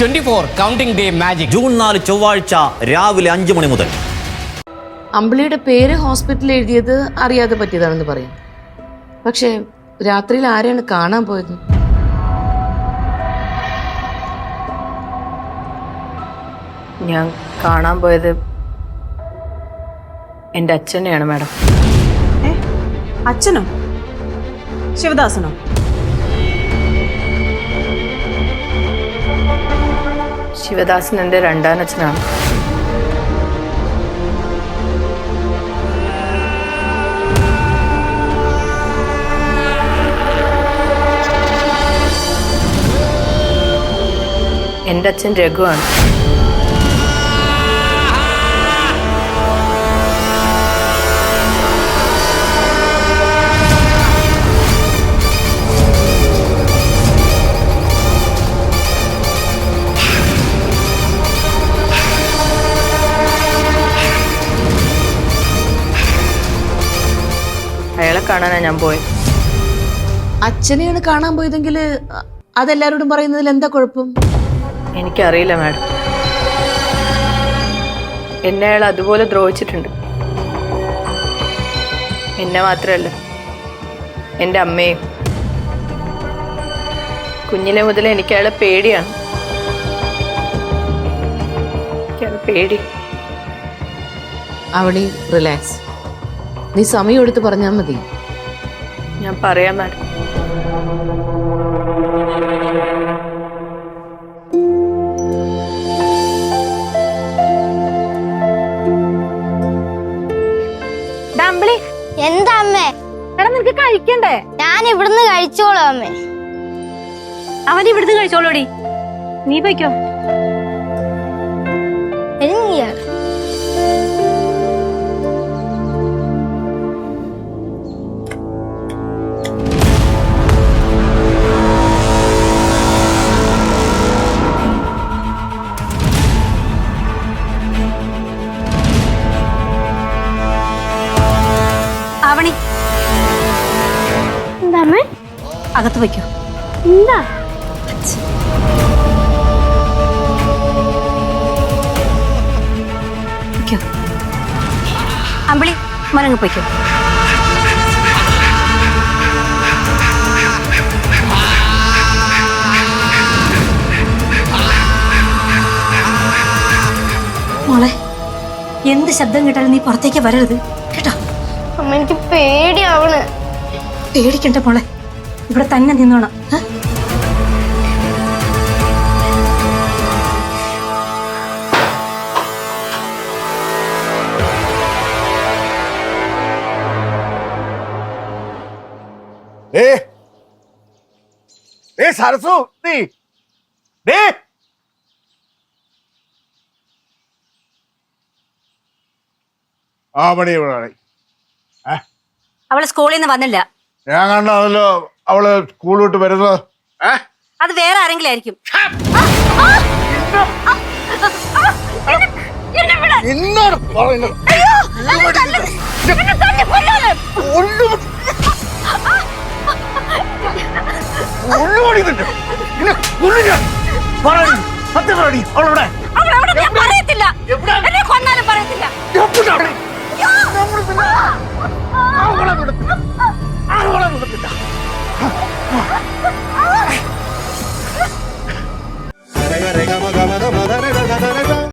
Twenty four counting day magic. June നാല് ചൊവ്വാഴ്ച രാവിലെ അഞ്ചു മണി മുതൽ. അമ്പിളിയുടെ പേര് ഹോസ്പിറ്റലിൽ എഴുതിയത് അറിയാതെ പറ്റിയതാണെന്ന് പറയാം. പക്ഷേ രാത്രിയിൽ ആരെയാണ് കാണാൻ പോയത്? ഞാൻ കാണാൻ പോയത് എന്റെ അച്ഛനെയാണ് മാഡം. അച്ഛനോ? ശിവദാസനോ? ശിവദാസൻ എന്റെ രണ്ടാം അച്ഛനാണ്. എന്റെ അച്ഛൻ രഘുവാണ്. അയാളെ കാണാനാണ് ഞാൻ പോയത് അച്ഛനെയാണ് കാണാൻ പോയതെങ്കിൽ അതെല്ലാരോടും പറയുന്നതിൽ എന്താ കുഴപ്പം? എനിക്കറിയില്ല മാഡം. എന്നെ അയാൾ അതുപോലെ ദ്രോഹിച്ചിട്ടുണ്ട്. എന്നെ മാത്രമല്ല എന്റെ അമ്മയും. കുഞ്ഞിലെ മുതൽ എനിക്ക് അയാളെ പേടിയാണ്. എനിക്കയാളെ പേടി. അവളി റിലാക്സ്. നീ സമയം എടുത്ത് പറഞ്ഞാൽ മതി. ഞാൻ പറയാം മാഡം. ഡാമ്പിളി എന്താ അമ്മേ? എടാ നിനക്ക് കഴിക്കണ്ടേ? ഞാൻ ഇവിടുന്ന് കഴിച്ചോളാം അമ്മേ. അവൻ ഇവിടുന്ന് കഴിച്ചോളൂടി. നീ പോയിക്കോ. അമ്മേ അകത്ത് വയ്ക്കോ. എന്താ? അമ്പിളി മനങ്ങ് പോയിക്കോ. മോളെ എന്ത് ശബ്ദം കേട്ടാലും നീ പുറത്തേക്ക് വരരുത്. കേട്ടോ? അമ്മ എനിക്ക് പേടിയാവണ്. പേടിക്കണ്ട മോളെ. ഇവിടെ തന്നെ നിന്നോണം. ഏ? ഏ സരസു നീ. ദേ. ആ മണി ഇവിടെ അവൾ സ്കൂളിൽ നിന്ന് വന്നില്ല. ഞാൻ കണ്ടല്ലോ അവൾ സ്കൂൾ വിട്ട് വരുന്നത് ഏ അത് വേറെ ആരെങ്കിലും ആയിരിക്കും നിന്നോട് പറയുന്നത് ഒന്നുകൂടി നിന്നെ. നിന്നെ കൊല്ലും ഞാൻ. പറയ്. സത്യം പറയടി. അവളെവിടെ?